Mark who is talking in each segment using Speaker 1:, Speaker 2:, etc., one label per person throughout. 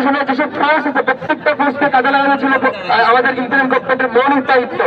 Speaker 1: প্রশাসনের যেসব ফোর্স আছে, প্রত্যেকটা ফোর্সকে কাজে লাগানো ছিল আমাদের ইন্টারিম গভর্নমেন্টের মৌলিক দায়িত্ব।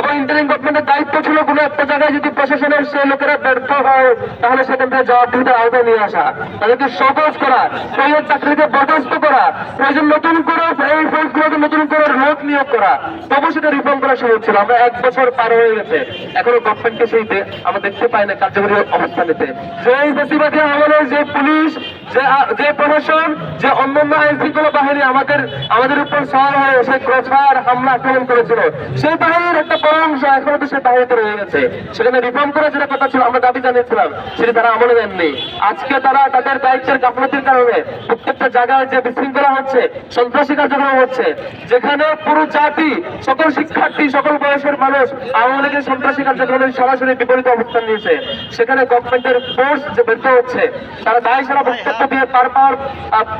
Speaker 1: এবং ইন্টারিম গভর্নমেন্টের দায়িত্ব ছিল কোনো একটা জায়গায় যদি প্রশাসনের সেই লোকেরা ব্যর্থ হয়, তাহলে সেখান থেকে জবাবদিহিতার আওতায় নিয়ে আসা। তাদেরকে সহজ করা, প্রয়োজন চাকরিকে বরখাস্ত করা, প্রয়োজন নতুন করে এই ফোর্সগুলোকে নতুন করে লোক নিয়োগ করা। তবু সেটা রিফর্ম করা সহজ ছিল। আমরা এক বছর পার হয়ে গেছে। এখনও গভর্নমেন্টকে সেই আমরা দেখতে পাই না কার্যকরী অবস্থান নিতে সেই বেশিরভাগই আমলে যে পুলিশ যে প্রশাসন যে অন্যান্য আইন শৃঙ্খলা বাহিনী আমাদের আমাদের উপর সওয়ার হয়ে সেই প্রচার হামলা আক্রমণ করেছিল, সেই বাহিনীর একটা বড় এখনও তো সেই রয়ে গেছে। সেখানে রিফর্ম করার যেটা কথা ছিল, আমরা দাবি জানিয়েছিলাম। তারা আমলে দেননি আজকে তারা তাদের দায়িত্বের গাফলতির কারণে প্রত্যেকটা জায়গায় যে বিশৃঙ্খলা হচ্ছে, সন্ত্রাসী কার্যক্রম হচ্ছে, যেখানে পুরো জাতি, সকল শিক্ষার্থী, সকল বয়সের মানুষ আওয়ামী লীগের সন্ত্রাসী কার্যক্রমের সরাসরি বিপরীত অবস্থান নিয়েছে। সেখানে গভর্নমেন্টের ফোর্স যে ব্যর্থ হচ্ছে, তারা দায় সারা বক্তব্য দিয়ে পার পাওয়ার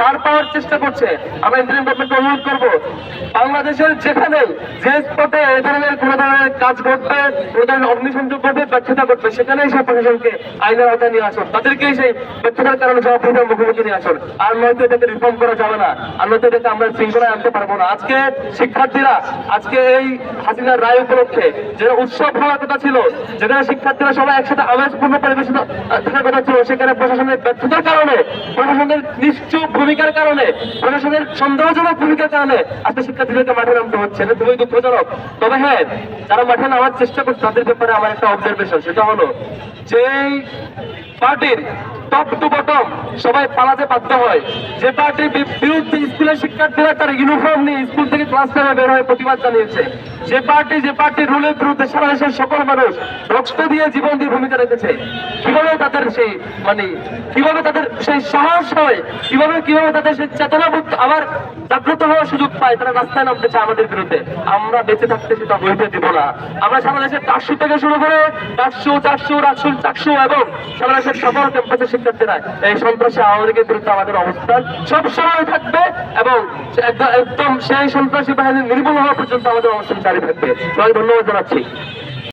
Speaker 1: পার পাওয়ার চেষ্টা করছে। আমরা ইন্টারিম গভর্নমেন্টকে অনুরোধ করব, বাংলাদেশের যেখানে যে স্পটে এই ধরনের কোনো ধরনের কাজ করবে কোনো ধরনের অগ্নিসংযোগ করবে ব্যর্থতা করবে সেখানেই সব প্রশাসনকে আইনের আওতায় নিয়ে আসুন। তাদেরকেই সেই ব্যর্থতার কারণে জবাবদিহিতার মুখোমুখি নিয়ে আসুন। আর নয়তো এটাকে রিফর্ম করা যাবে না। আর নয়তো এটাকে আমরা শৃঙ্খলায় আনতে পারব না। আজকে শিক্ষার্থীরা আজকে এই হাসিনার রায় উপলক্ষে যেটা উৎসব হওয়ার কথা ছিল যেখানে শিক্ষার্থীরা সবাই একসাথে আবেশপূর্ণ পরিবেশন আহ, থাকার কথা ছিল সেখানে প্রশাসনের ব্যর্থতার কারণে প্রশাসনের নিশ্চুপ ভূমিকার কারণে প্রশাসনের সন্দেহজনক ভূমিকার কারণে আজকে শিক্ষার্থীদেরকে মাঠে নামতে হচ্ছে। এটা খুবই দুঃখজনক। তবে হ্যাঁ যারা মাঠে নামার চেষ্টা করছি তাদের ব্যাপারে আমার একটা অবজারভেশন সেটা হলো যেই পার্টির টপ টু বটম সবাই পালাতে বাধ্য হয়। যে পার্টির বিরুদ্ধে স্কুলের শিক্ষার্থীরা তার ইউনিফর্ম নিয়ে স্কুল থেকে ক্লাস টাইমে বের হয়ে প্রতিবাদ জানিয়েছে। যে পার্টি যে পার্টির রুলের বিরুদ্ধে সারা দেশের সকল মানুষ রক্ত দিয়ে জীবন দিয়ে ভূমিকা রেখেছে। কীভাবে তাদের সেই মানে কীভাবে তাদের সেই সাহস হয়, কীভাবে কীভাবে তাদের সেই চেতনাবোধ আবার জাগ্রত হওয়ার সুযোগ পায়, তারা রাস্তায় নামতে চায় আমাদের বিরুদ্ধে। আমরা বেঁচে থাকতে সেটা হইতে দিব না। আমরা সারা দেশের চারশো থেকে শুরু করে চারশো চারশো রাখশো চারশো এবং সারা দেশের সকল ক্যাম্পাসের শিক্ষার্থীরা এই সন্ত্রাসী আওয়ামী লীগের বিরুদ্ধে আমাদের অবস্থান সবসময় থাকবে এবং একদম- একদম সেই সন্ত্রাসী বাহিনীর নির্মূল হওয়া পর্যন্ত আমাদের অবস্থান জারি থাকবে। সবাই ধন্যবাদ জানাচ্ছি।